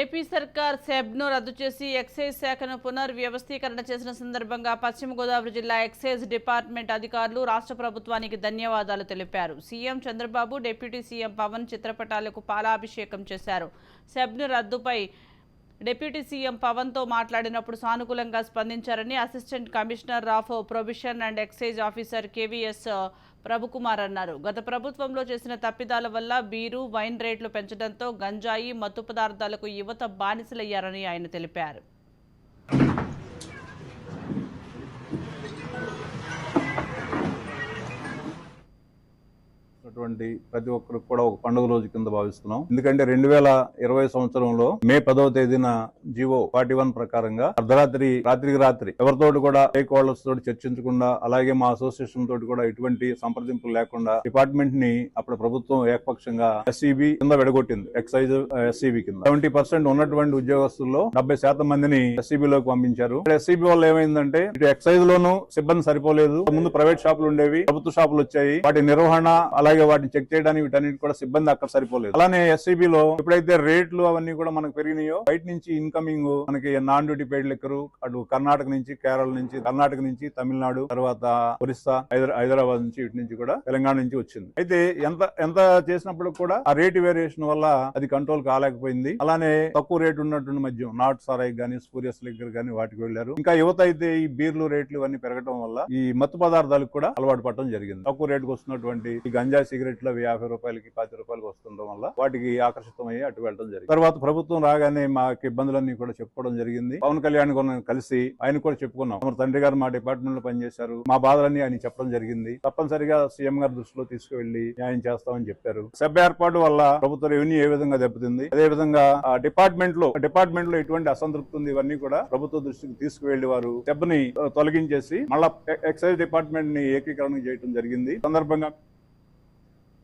AP సర్కార్ సెబ్ను రద్దు చేసి ఎక్సైజ్ శాఖను పునర్వ్యవస్థీకరణ చేసిన సందర్భంగా పశ్చిమ గోదావరి జిల్లా ఎక్సైజ్ డిపార్ట్మెంట్ అధికారులు రాష్ట్ర ప్రభుత్వానికి ధన్యవాదాలు తెలిపారు. CM Chandrababu deputy CM Pavan చిత్రపటాలకు పాలాభిషేకం చేశారు. సెబ్ను రద్దుపై డిప్యూటీ సీఎం పవన్తో మాట్లాడినప్పుడు సానుకూలంగా స్పందించారని assistant commissioner of provision and excise officer KVS Prabhukumar అన్నారు. గత ప్రభుత్వంలో చేసిన తప్పిదాల వల్ల బీరు వైన్ రేట్లు పెంచడంతో గంజాయి మత్తు పదార్థాలకు యువత బానిసలయ్యారని ఆయన తెలిపారు. ఉన్నటువంటి ప్రతి ఒక్కరు కూడా ఒక పండుగ రోజు కింద భావిస్తున్నాం. ఎందుకంటే రెండు వేల ఇరవై సంవత్సరంలో మే పదవ తేదీన జివో ఫార్టీ వన్ ప్రకారంగా అర్ధరాత్రి రాత్రికి రాత్రి ఎవరితోటి కూడా స్టేక్ హోల్డర్స్ తోటి చర్చించకుండా అలాగే మా అసోసియేషన్ తోటి కూడా ఎటువంటి సంప్రదింపులు లేకుండా డిపార్ట్మెంట్ని అప్పుడు ప్రభుత్వం ఏకపక్షంగా ఎస్సీబీ కింద విడగొట్టింది. ఎక్సైజ్ ఎస్సీబీ కింద. సెవెంటీ పర్సెంట్ ఉన్నటువంటి ఉద్యోగస్తుల్లో డెబ్బై శాతం మందిని ఎస్సీబీ లోకి పంపించారు. ఎస్సీబీ వల్ల ఏమైందంటే ఇటు ఎక్సైజ్ లోను సిబ్బంది సరిపోలేదు. ముందు ప్రైవేట్ షాపులు ఉండేవి ప్రభుత్వ షాపులు వచ్చాయి. వాటి నిర్వహణ అలాగే వాటిని చెక్ చేయడానికి వీటన్నిటి కూడా సిబ్బంది అక్కడ సరిపోలేదు. అలానే ఎస్సీబీ లో ఎప్పుడైతే రేట్లు అవన్నీ కూడా మనకు పెరిగినాయో బయట నుంచి ఇన్కమింగ్ మనకి నాన్ డ్యూటీ పెయిడ్ లెక్కరు అటు కర్ణాటక నుంచి కేరళ నుంచి కర్ణాటక నుంచి తమిళనాడు తర్వాత ఒరిస్సా హైదరా- హైదరాబాద్ నుంచి ఇటు నుంచి కూడా తెలంగాణ నుంచి వచ్చింది. అయితే ఎంత ఎంత చేసినప్పుడు కూడా ఆ రేట్ వేరియేషన్ వల్ల అది కంట్రోల్ కాలేకపోయింది. అలానే తక్కువ రేటు ఉన్నటువంటి మద్యం నాట్ సారాయి గానీ స్పూరియస్ లిగ్గర్ గానీ వాటికి వెళ్ళారు. ఇంకా యువత అయితే ఈ బీర్లు రేట్లు ఇవన్నీ పెరగడం వల్ల ఈ మత్తు పదార్థాలకు కూడా అలవాటు పడటం జరిగింది. తక్కువ రేటుకు వస్తున్నటువంటి ఈ గంజా సిగరెట్లు అవి యాభై రూపాయలకి పాతి రూపాయలకి వస్తుండడం వల్ల వాటికి ఆకర్షితమయ్యి అటు వెళ్ళడం జరిగింది. తర్వాత ప్రభుత్వం రాగానే మాకు ఇబ్బందులన్నీ కూడా చెప్పుకోవడం జరిగింది. పవన్ కళ్యాణ్ కూడా కలిసి ఆయన కూడా చెప్పుకున్నాం. మన తండ్రి గారు మా డిపార్ట్మెంట్లో పనిచేశారు. మా బాధలన్నీ ఆయన చెప్పడం జరిగింది. తప్పనిసరిగా సీఎం గారి దృష్టిలో తీసుకువెళ్ళి న్యాయం చేస్తామని చెప్పారు. సభ్య ఏర్పాటు వల్ల ప్రభుత్వ రెవెన్యూ ఏ విధంగా దెబ్బతింది అదే విధంగా డిపార్ట్మెంట్లో డిపార్ట్మెంట్లో ఎటువంటి అసంతృప్తి ఉంది ఇవన్నీ కూడా ప్రభుత్వ దృష్టికి తీసుకువెళ్ళి వారు దెబ్బని తొలగించేసి మళ్ళా ఎక్సైజ్ డిపార్ట్మెంట్ని ఏకీకరణ చేయడం జరిగింది. సందర్భంగా